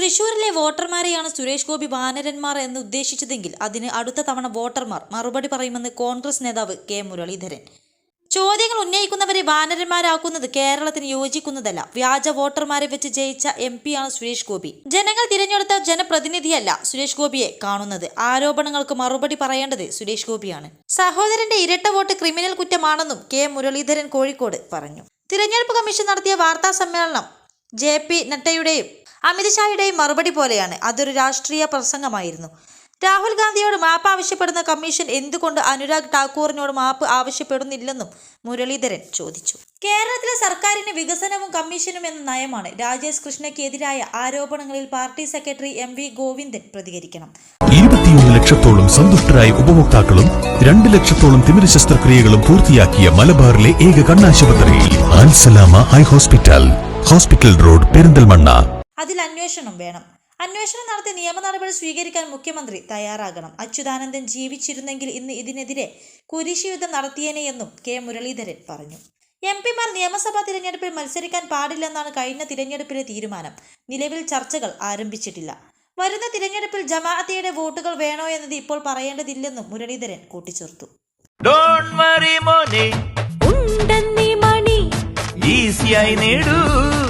തൃശൂരിലെ വോട്ടർമാരെയാണ് സുരേഷ് ഗോപി വാനരന്മാർ എന്ന് ഉദ്ദേശിച്ചതെങ്കിൽ അതിന് അടുത്ത തവണ വോട്ടർമാർ മറുപടി പറയുമെന്ന് കോൺഗ്രസ് നേതാവ് കെ മുരളീധരൻ. ചോദ്യങ്ങൾ ഉന്നയിക്കുന്നവരെ വാനരന്മാരാക്കുന്നത് കേരളത്തിന് യോജിക്കുന്നതല്ല. വ്യാജ വോട്ടർമാരെ വെച്ച് ജയിച്ച എം പിയാണ് സുരേഷ് ഗോപി. ജനങ്ങൾ തിരഞ്ഞെടുത്ത ജനപ്രതിനിധിയല്ല സുരേഷ് ഗോപിയെ കാണുന്നത്. ആരോപണങ്ങൾക്ക് മറുപടി പറയേണ്ടത് സുരേഷ് ഗോപിയാണ്. സഹോദരന്റെ ഇരട്ട വോട്ട് ക്രിമിനൽ കുറ്റമാണെന്നും കെ മുരളീധരൻ കോഴിക്കോട് പറഞ്ഞു. തിരഞ്ഞെടുപ്പ് കമ്മീഷൻ നടത്തിയ വാർത്താ സമ്മേളനം ജെ പി നഡ്ഡയുടെയും അമിത്ഷായുടെയും മറുപടി പോലെയാണ്. അതൊരു രാഷ്ട്രീയ പ്രസംഗമായിരുന്നു. രാഹുൽ ഗാന്ധിയോട് മാപ്പ് ആവശ്യപ്പെടുന്ന കമ്മീഷൻ എന്തുകൊണ്ട് അനുരാഗ് ഠാക്കൂറിനോട് മാപ്പ് ആവശ്യപ്പെടുന്നില്ലെന്നും മുരളീധരൻ ചോദിച്ചു. കേരളത്തിലെ സർക്കാരിന് വികസനവും കമ്മീഷനും എന്ന നയമാണ് രാജേഷ് കൃഷ്ണയ്ക്കെതിരായ ആരോപണങ്ങളിൽ party secretary M V Govindan പ്രതികരിക്കണം. ഇരുപത്തിയൊന്ന് ലക്ഷത്തോളം സന്തുഷ്ടരായ ഉപഭോക്താക്കളും രണ്ട് ലക്ഷത്തോളം തിമിര ശസ്ത്രക്രിയകളും പൂർത്തിയാക്കിയ മലബാറിലെ ഏക കണ്ണാശുപത്രി ഹോസ്പിറ്റൽ. Hospital road Perinthalmanna. അതിൽ അന്വേഷണം വേണം. അന്വേഷണം നടത്തി നിയമ നടപടി സ്വീകരിക്കാൻ മുഖ്യമന്ത്രി തയ്യാറാകണം. അച്യുതാനന്ദൻ ജീവിച്ചിരുന്നെങ്കിൽ ഇന്ന് ഇതിനെതിരെ കുരിശുയുദ്ധം നടത്തിയേനെയെന്നും കെ മുരളീധരൻ പറഞ്ഞു. എം പിമാർ നിയമസഭാ തിരഞ്ഞെടുപ്പിൽ മത്സരിക്കാൻ പാടില്ലെന്നാണ് കഴിഞ്ഞ തിരഞ്ഞെടുപ്പിലെ തീരുമാനം. നിലവിൽ ചർച്ചകൾ ആരംഭിച്ചിട്ടില്ല. വരുന്ന തിരഞ്ഞെടുപ്പിൽ ജമാഅത്തിയുടെ വോട്ടുകൾ വേണോ എന്നത് ഇപ്പോൾ പറയേണ്ടതില്ലെന്നും മുരളീധരൻ കൂട്ടിച്ചേർത്തു. ഡോൺ വറി മോനെ. ഉണ്ടെന്നീ മണി. ഈസിയായി നേടൂ.